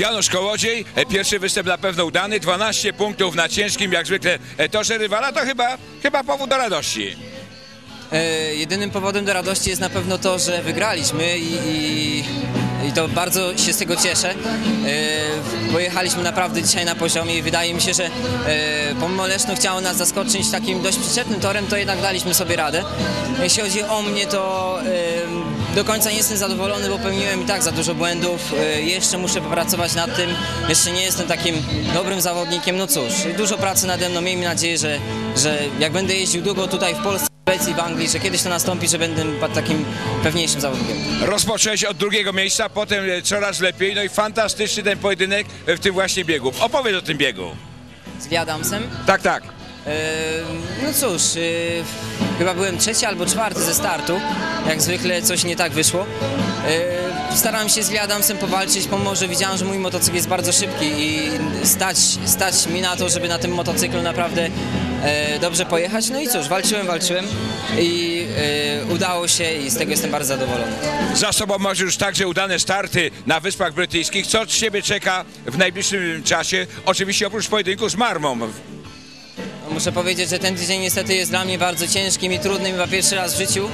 Janusz Kołodziej, e, pierwszy występ na pewno udany, 12 punktów na ciężkim, jak zwykle e, torze rywala, to chyba, chyba powód do radości. E, jedynym powodem do radości jest na pewno to, że wygraliśmy i, i, i to bardzo się z tego cieszę. Pojechaliśmy naprawdę dzisiaj na poziomie i wydaje mi się, że pomimo Leszno chciało nas zaskoczyć takim dość przyczepnym torem, to jednak daliśmy sobie radę. Jeśli chodzi o mnie, to do końca nie jestem zadowolony, bo pełniłem i tak za dużo błędów. E, jeszcze muszę popracować nad tym. Jeszcze nie jestem takim dobrym zawodnikiem. No cóż, dużo pracy nade mną. Miejmy nadzieję, że, że jak będę jeździł długo tutaj w Polsce, w Szwecji, w Anglii, że kiedyś to nastąpi, że będę takim pewniejszym zawodnikiem. Rozpocząłeś od drugiego miejsca, potem coraz lepiej, no i fantastyczny ten pojedynek w tym właśnie biegu. Opowiedz o tym biegu. Z Lee Adamsem. Tak, tak. No cóż, e, chyba byłem trzeci albo czwarty ze startu. Jak zwykle coś nie tak wyszło. Starałem się z Adamsem powalczyć, pomimo że widziałem, że mój motocykl jest bardzo szybki i stać, stać mi na to, żeby na tym motocyklu naprawdę e, dobrze pojechać. No i cóż, walczyłem, walczyłem i e, udało się i z tego jestem bardzo zadowolony. Za sobą masz już także udane starty na Wyspach Brytyjskich. Co Ciebie czeka w najbliższym czasie? Oczywiście oprócz pojedynku z Marmą. Muszę powiedzieć, że ten tydzień niestety jest dla mnie bardzo ciężkim i trudnym, chyba pierwszy raz w życiu.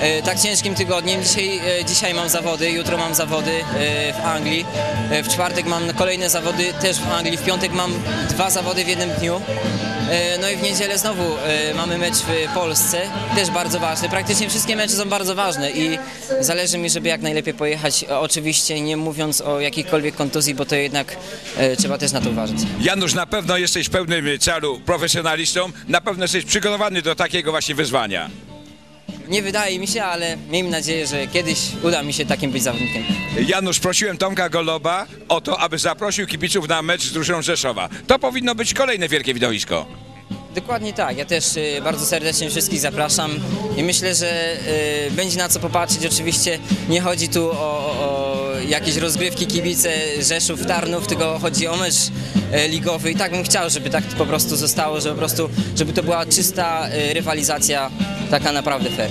E, tak ciężkim tygodniem. Dzisiaj, e, dzisiaj mam zawody, jutro mam zawody e, w Anglii. W czwartek mam kolejne zawody też w Anglii. W piątek mam dwa zawody w jednym dniu. No i w niedzielę znowu mamy mecz w Polsce, też bardzo ważny. Praktycznie wszystkie mecze są bardzo ważne i zależy mi, żeby jak najlepiej pojechać. Oczywiście nie mówiąc o jakiejkolwiek kontuzji, bo to jednak trzeba też na to uważać. Janusz, na pewno jesteś pełnym celu profesjonalistą, na pewno jesteś przygotowany do takiego właśnie wyzwania. Nie wydaje mi się, ale miejmy nadzieję, że kiedyś uda mi się takim być zawodnikiem. Janusz, prosiłem Tomka Goloba o to, aby zaprosił kibiców na mecz z drużyną Rzeszowa. To powinno być kolejne wielkie widowisko. Dokładnie tak. Ja też y, bardzo serdecznie wszystkich zapraszam i myślę, że y, będzie na co popatrzeć. Oczywiście nie chodzi tu o, o jakieś rozgrywki kibice Rzeszów, Tarnów, tylko chodzi o mecz y, ligowy i tak bym chciał, żeby tak po prostu zostało, że po prostu, żeby to była czysta y, rywalizacja, taka naprawdę fair.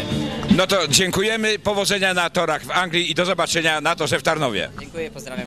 No to dziękujemy, powodzenia na torach w Anglii i do zobaczenia na torze w Tarnowie. Dziękuję, pozdrawiam.